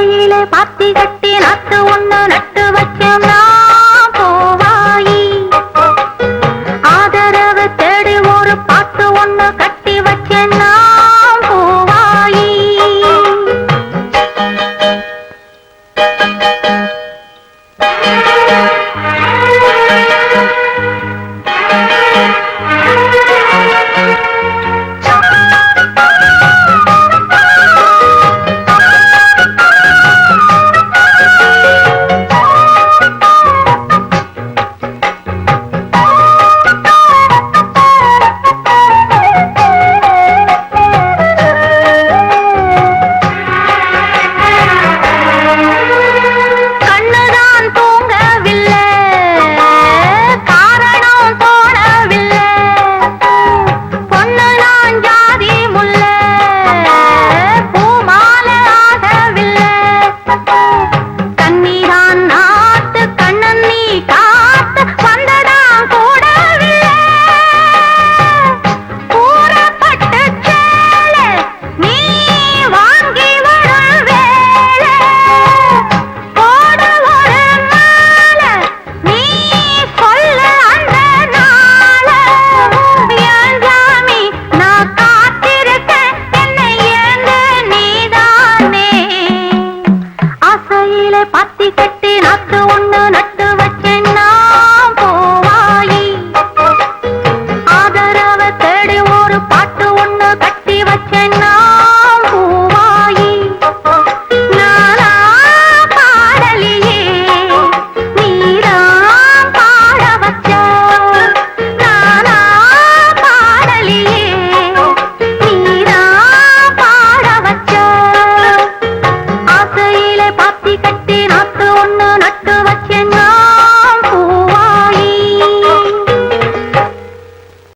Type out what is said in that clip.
வாழையிலே பாத்தி கட்டி நாட்டு ஒண்ணு நட்டு வைக்கும்